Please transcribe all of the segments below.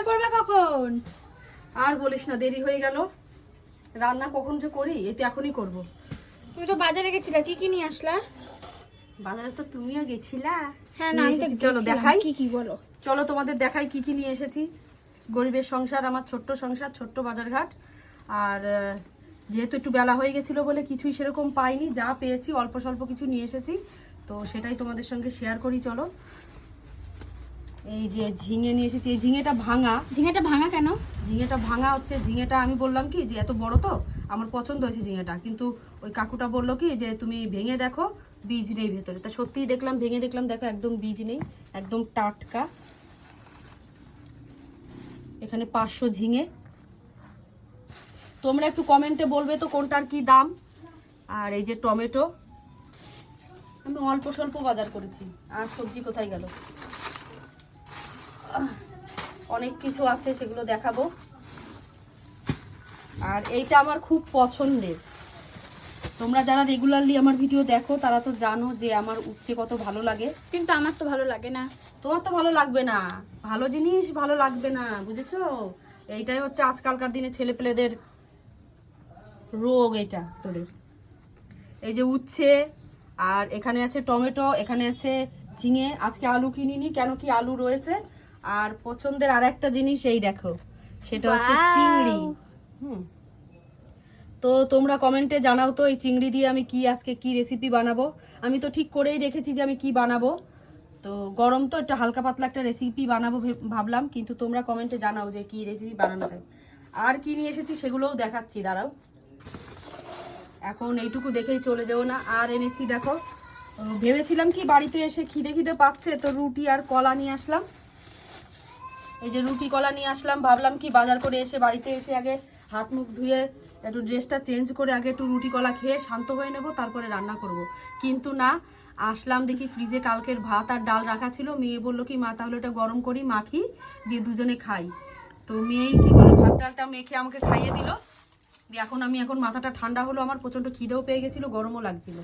রান্না করবে কখন? আর বলিস না দেরি হয়ে গেল। রান্না কখন যে করি এটা এখনই করব। তুমি তো বাজারে গেছিলে কি কি নিয়ে আসলা? বাজারে তো তুমিও গেছিলা। হ্যাঁ না। চলো দেখাই। কি কি বলো? চলো তোমাদের দেখাই কি কি নিয়ে এসেছি। গরিবের সংসার আমার ছোট্ট সংসার ছোট্ট বাজারঘাট। আর যেহেতু একটু বেলা হয়ে গেছিল বলে কিছুই সেরকম পাইনি যা পেয়েছি অল্প স্বল্প কিছু নিয়ে এসেছি। তো সেটাই তোমাদের সঙ্গে শেয়ার করি চলো। এই যে ঝিঙে নিয়ে এসেছি। এই ঝিঙেটা ভাঙা। ঝিঙেটা ভাঙা কেন? ঝিঙেটা ভাঙা হচ্ছে ঝিঙেটা আমি বললাম কি যে এত বড় তো আমার পছন্দ হয়েছে ঝিঙেটা। কিন্তু ওই কাকুটা বলল কি যে তুমি ভেঙে দেখো বীজ নেই ভেতরে। তা সত্যিই দেখলাম ভেঙে দেখলাম দেখো একদম বীজ নেই একদম টাটকা। এখানে পাঁচশো ঝিঙে। তোমরা একটু কমেন্টে বলবে তো কোনটার কি দাম। আর এই যে টমেটো। আমি অল্প স্বল্প বাজার করেছি আর সবজি কোথায় গেল? অনেক কিছু আছে সেগুলো দেখাবো। আর এইটা আমার খুব পছন্দের। তোমরা যারা রেগুলারলি আমার ভিডিও দেখো তারা তো জানো যে আমার উচ্ছে কত ভালো লাগে। কিন্তু আমার তো ভালো লাগে না। তোমার তো ভালো লাগবে না। ভালো জিনিস ভালো লাগবে না বুঝেছ? এইটাই হচ্ছে আজকালকার দিনে ছেলে পেলেদের রোগ এটা তোদের। এই যে উচ্ছে আর এখানে আছে টমেটো এখানে আছে ঝিঙে। আজকে আলু কিনিনি কেন কি আলু রয়েছে? আর পছন্দের আর একটা জিনিস এই দেখো সেটা হচ্ছে চিংড়ি। হুম। তো তোমরা কমেন্টে জানাও তো এই চিংড়ি দিয়ে আমি কি আজকে কি রেসিপি বানাবো। আমি তো ঠিক করেই রেখেছি যে আমি কি বানাবো। তো গরম তো একটা হালকা পাতলা একটা রেসিপি বানাবো ভাবলাম কিন্তু তোমরা কমেন্টে জানাও যে কি রেসিপি বানানো যায়। আর কি নিয়ে এসেছি সেগুলোও দেখাচ্ছি দাঁড়াও। এখন এইটুকু দেখেই চলে যাও না। আর এনেছি দেখো ভেবেছিলাম কি বাড়িতে এসে খিদে খিদে পাচ্ছে তো রুটি আর কলা নিয়ে আসলাম। এই যে রুটি কলা নিয়ে আসলাম, ভাবলাম কি বাজার করে এসে বাড়িতে এসে আগে হাত মুখ ধুয়ে একটু ড্রেসটা চেঞ্জ করে আগে একটু রুটি কলা খেয়ে শান্ত হয়ে নেব, তারপরে রান্না করব। কিন্তু না, আসলাম দেখি ফ্রিজে কালকের ভাত আর ডাল রাখা ছিল, মেয়ে বলল কি, মা, তাহলে ওটা গরম করি মাখি দিয়ে দুজনে খাই। তো মেয়েই কি করল, ভাত ডালটা মেখে আমাকে খাইয়ে দিল। দিয়ে এখন আমি, এখন মাথাটা ঠান্ডা হলো, আমার প্রচণ্ড খিদেও পেয়ে গেছিল, গরমও লাগছিল।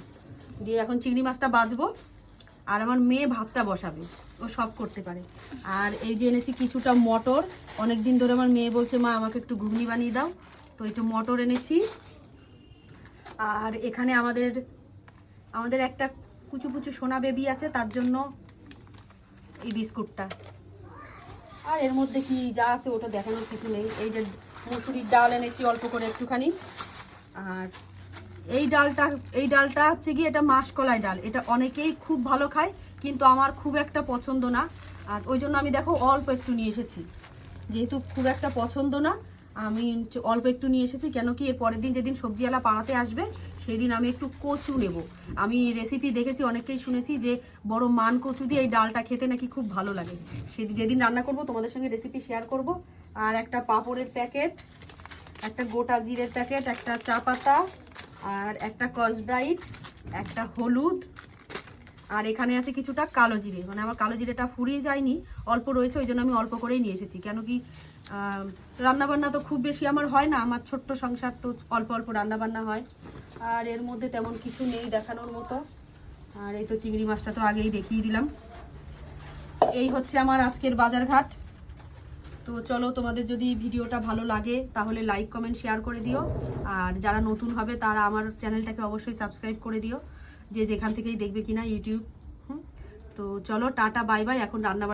দিয়ে এখন চিংড়ি মাছটা বাজবো, আর আমার মেয়ে ভাতটা বসাবে। ও সব করতে পারে। আর এই যে এনেছি কিছুটা মটর। অনেক দিন ধরে আমার মেয়ে বলছে, মা, আমাকে একটু ঘুগনি বানিয়ে দাও। তো একটু মটর এনেছি। আর এখানে আমাদের আমাদের একটা কুচু কুচু সোনা বেবি আছে, তার জন্য এই বিস্কুটটা। আর এর মধ্যে কি যা আছে, ওটা দেখানোর কিছু নেই। এই যে মুসুরির ডাল এনেছি অল্প করে একটুখানি। আর এই ডালটা এই ডালটা হচ্ছে কি এটা মাসকলাই ডাল। এটা অনেকেই খুব ভালো খায়, কিন্তু আমার খুব একটা পছন্দ না। আর ওই জন্য আমি দেখো অল্প একটু নিয়ে এসেছি। যেহেতু খুব একটা পছন্দ না, আমি অল্প একটু নিয়ে এসেছি, কেন কি এর পরের দিন যেদিন সবজিওয়ালা পাড়াতে আসবে সেই দিন আমি একটু কচু নেব। আমি রেসিপি দেখেছি অনেকেই শুনেছি যে বড় মান কচু দিয়ে এই ডালটা খেতে নাকি খুব ভালো লাগে। সেদিন যেদিন রান্না করব, তোমাদের সঙ্গে রেসিপি শেয়ার করব। আর একটা পাঁপড়ের প্যাকেট একটা গোটা জিরের প্যাকেট একটা চা পাতা আর একটা কসব্রাইট একটা হলুদ, আর এখানে আছে কিছুটা কালো জিরে। মানে আমার কালো জিরেটা ফুরিয়ে যায়নি, অল্প রয়েছে, ওই জন্য আমি অল্প করেই নিয়ে এসেছি। কেন কি রান্না বান্না তো খুব বেশি আমার হয় না, আমার ছোট্ট সংসার তো অল্প অল্প রান্না বান্না হয়। আর এর মধ্যে তেমন কিছু নেই দেখানোর মতো। আর এই তো চিংড়ি মাছটা তো আগেই দেখিয়ে দিলাম। এই হচ্ছে আমার আজকের বাজারঘাট। তো চলো তোমাদের যদি ভিডিওটা ভালো লাগে, তাহলে লাইক কমেন্ট শেয়ার করে দিও। আর যারা নতুন হবে, তারা আমার চ্যানেলটাকে অবশ্যই সাবস্ক্রাইব করে দিও। যে যেখান থেকেই দেখবে কিনা ইউটিউব তো চলো, টাটা বাই বাই এখন রান্না